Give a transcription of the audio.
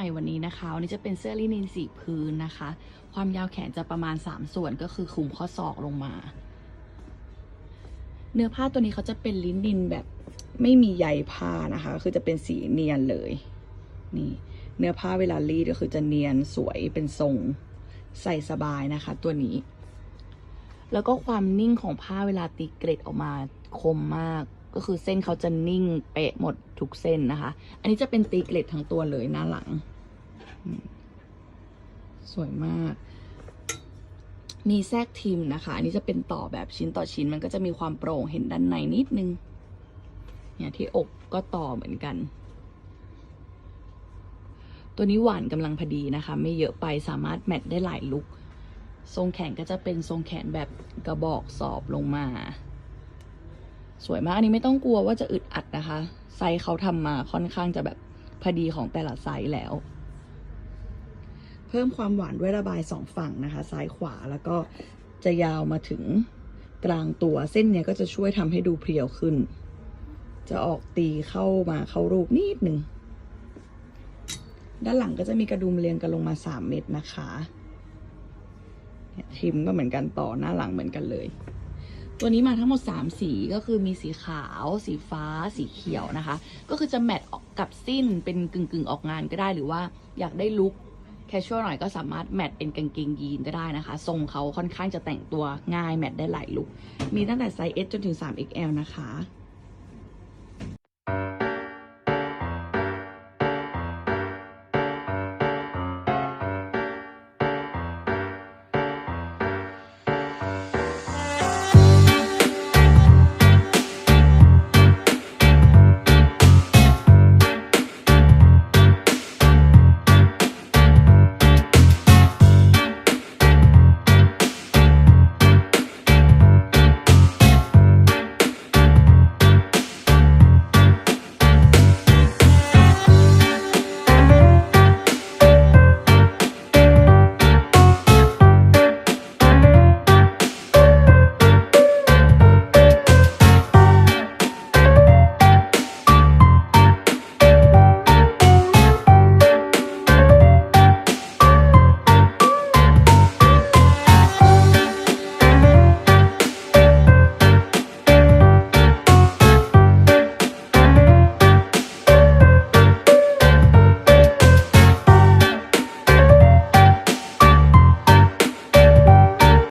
านี่จะเป็นเสื้อลินินสีพื้นนะคะ ความยาวแขนจะประมาณ 3 ส่วนก็คือคลุมข้อศอกลงมา เนื้อผ้าตัวนี้เขาจะเป็นลินินแบบไม่มีใยผ้านะคะ คือจะเป็นสีเนียนเลยนี่เนื้อผ้าเวลารีดก็คือจะเนียนสวยเป็นทรงใส่สบายนะคะ ตัวนี้ แล้วก็ความนิ่งของผ้าเวลาตีเกร็ดออกมาคมมาก ก็คือเส้นเขาจะนิ่งเป๊ะหมดทุกเส้นนะคะ อันนี้จะเป็นตีเกร็ดทั้งตัวเลยหน้าหลัง สวยมาก มีแทรกทิมนะคะ อันนี้จะเป็นต่อแบบชิ้นต่อชิ้นมันก็จะมีความโปร่งเห็นด้านในนิดนึง เนี่ยที่อกก็ต่อเหมือนกัน ตัวนี้หวานกำลังพอดีนะคะ ไม่เยอะไปสามารถแมทได้หลายลุคทรงแขนก็จะเป็นทรงแขนแบบกระบอกสอบลงมา สวยมาก อันนี้ไม่ต้องกลัวว่าจะอึดอัดนะคะ ไซส์เขาทำมาค่อนข้างจะแบบพอดีของแต่ละไซส์แล้ว เพิ่มความหวานด้วยระบายสองฝั่งนะคะ ซ้ายขวาแล้วก็จะยาวมาถึงกลางตัวเส้นเนี้ยก็จะช่วยทำให้ดูเพรียวขึ้น จะออกตีเข้ามาเข้ารูปนิดหนึ่งด้านหลังก็จะมีกระดุมเรียงกันลงมาสามเม็ดนะคะทิมก็เหมือนกันต่อหน้าหลังเหมือนกันเลย ตัวนี้มาทั้งหมด 3 สีก็คือมีสีขาว สีฟ้า สีเขียวนะคะ ก็คือจะแมทออกกับสิ้นเป็นกึ่งกึ่งๆ ออกงานก็ได้หรือว่าอยากได้ลุคแคชชวลหน่อยก็สามารถแมทเป็นกางเกงยีนก็ได้นะคะ ทรงเขาค่อนข้างจะแต่งตัวง่ายแมทได้หลายลุคมีตั้งแต่ไซส์ S จนถึง 3XL นะคะ